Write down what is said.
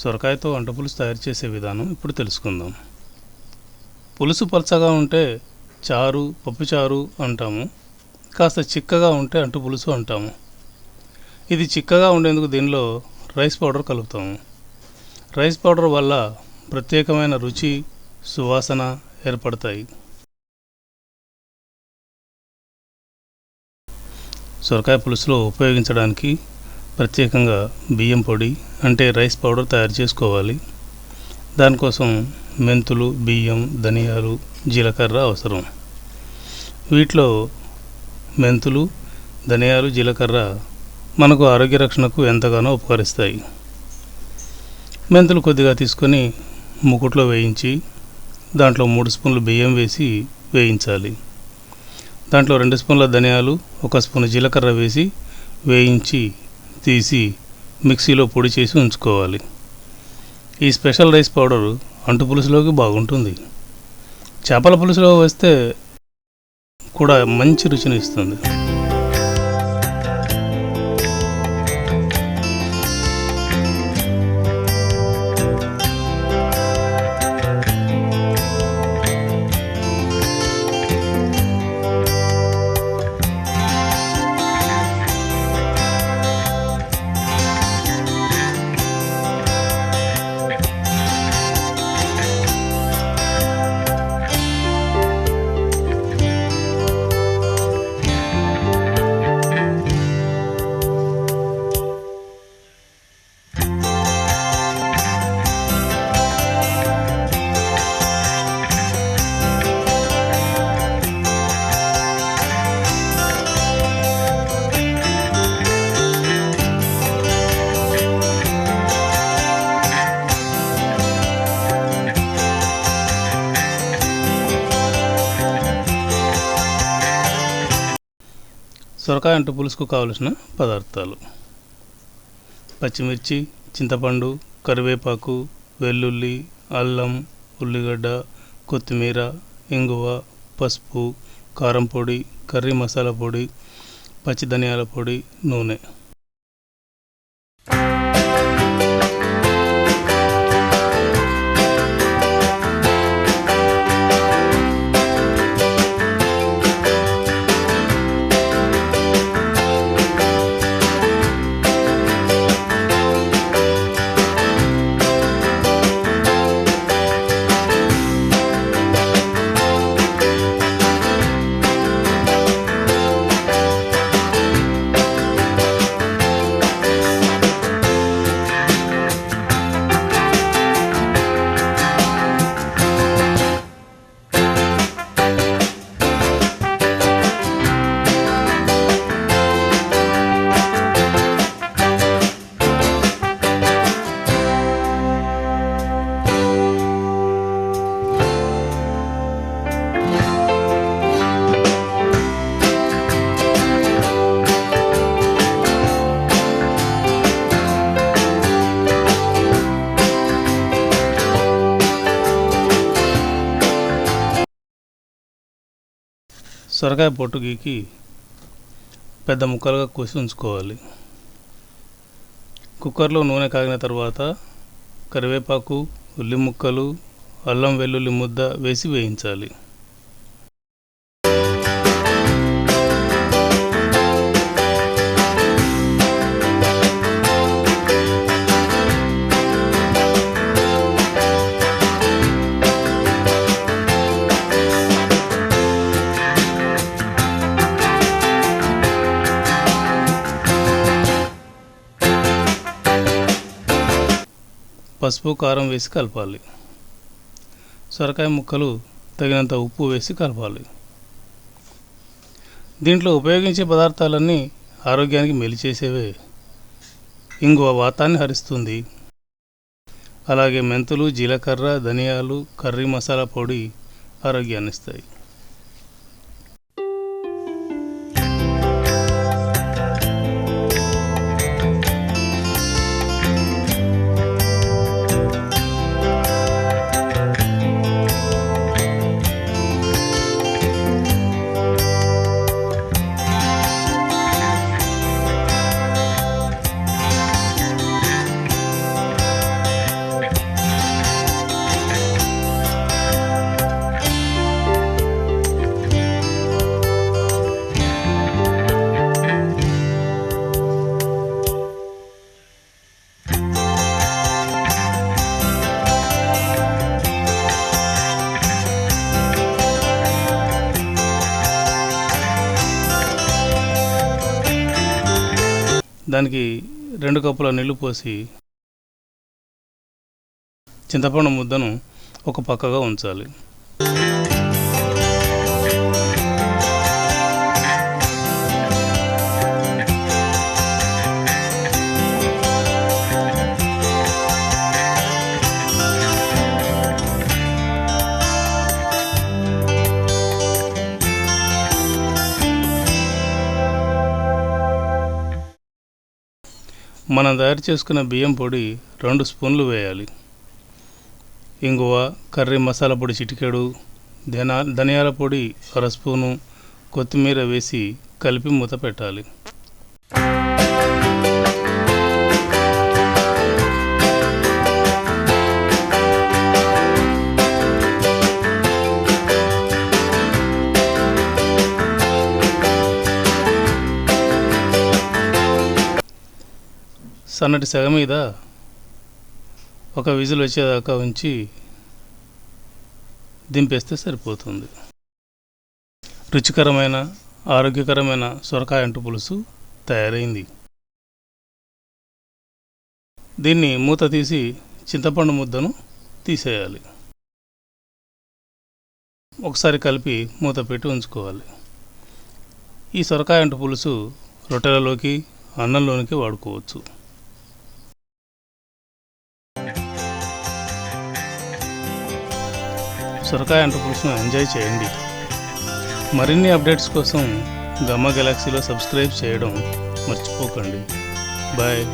సొరకాయతో వంట పులుసు తయారు చేసే విధానం ఇప్పుడు తెలుసుకుందాం. పులుసు పలచగా ఉంటే చారు పప్పుచారు అంటాము. కాస్త చిక్కగా ఉంటే అంటు పులుసు అంటాము. ఇది చిక్కగా ఉండేందుకు దీనిలో రైస్ పౌడర్ కలుపుతాము. రైస్ పౌడర్ వల్ల ప్రత్యేకమైన రుచి సువాసన ఏర్పడతాయి. సొరకాయ పులుసులో ఉపయోగించడానికి ప్రత్యేకంగా బియ్యం పొడి అంటే రైస్ పౌడర్ తయారు చేసుకోవాలి. దానికోసం మెంతులు బియ్యం ధనియాలు జీలకర్ర అవసరం. వీటిలో మెంతులు ధనియాలు జీలకర్ర మనకు ఆరోగ్య రక్షణకు ఎంతగానో ఉపకరిస్తాయి. మెంతులు కొద్దిగా తీసుకొని ముకుట్లో వేయించి దాంట్లో మూడు స్పూన్లు బియ్యం వేసి వేయించాలి. దాంట్లో రెండు స్పూన్ల ధనియాలు ఒక స్పూన్ జీలకర్ర వేసి వేయించి తీసి మిక్సీలో పొడి చేసి ఉంచుకోవాలి. ఈ స్పెషల్ రైస్ పౌడర్ అంటు పులుసులోకి బాగుంటుంది. చేపల పులుసులో వేస్తే కూడా మంచి రుచిని ఇస్తుంది. సొరకాయ అంటు పులుసుకు కావలసిన పదార్థాలు. పచ్చిమిర్చి చింతపండు కరివేపాకు వెల్లుల్లి అల్లం ఉల్లిగడ్డ కొత్తిమీర ఇంగువ పసుపు కారం పొడి కర్రీ మసాలా పొడి పచ్చి ధనియాల పొడి నూనె. సొరకాయ పొట్టు గీకి పెద్ద ముక్కలుగా కోసి ఉంచుకోవాలి. కుక్కర్లో నూనె కాగిన తర్వాత కరివేపాకు ఉల్లి ముక్కలు అల్లం వెల్లుల్లి ముద్ద వేసి వేయించాలి. పసుపు కారం వేసి కలపాలి. సొరకాయ ముక్కలు తగినంత ఉప్పు వేసి కలపాలి. దీంట్లో ఉపయోగించే పదార్థాలన్నీ ఆరోగ్యానికి మేలు చేసేవే. ఇంగువ వాతాన్ని హరిస్తుంది. అలాగే మెంతులు జీలకర్ర ధనియాలు కర్రీ మసాలా పొడి ఆరోగ్యాన్ని ఇస్తాయి దానికి రెండు కప్పుల నీళ్ళు పోసి చింతపండు ముద్దను ఒక పక్కగా ఉంచాలి. మనం తయారు చేసుకున్న బియ్యం పొడి రెండు స్పూన్లు వేయాలి. ఇంగువ కర్రీ మసాలా పొడి చిటికెడు ధనా ధనియాల పొడి అర స్పూను కొత్తిమీర వేసి కలిపి మూత పెట్టాలి. సన్నటి సెగ మీద ఒక విజిల్ వచ్చేదాకా ఉంచి దింపేస్తే సరిపోతుంది. రుచికరమైన ఆరోగ్యకరమైన సొరకాయ అంటు పులుసు తయారైంది. దీన్ని మూత తీసి చింతపండు ముద్దను తీసేయాలి. ఒకసారి కలిపి మూత పెట్టి ఉంచుకోవాలి. ఈ సొరకాయ అంటు పులుసు రొట్టెలలోకి అన్నంలోనికి వాడుకోవచ్చు. సొరకాయ అంటు ఎంజాయ్ చేయండి. మరిన్ని అప్డేట్స్ కోసం గమ్మ గెలాక్సీలో సబ్స్క్రైబ్ చేయడం మర్చిపోకండి. బాయ్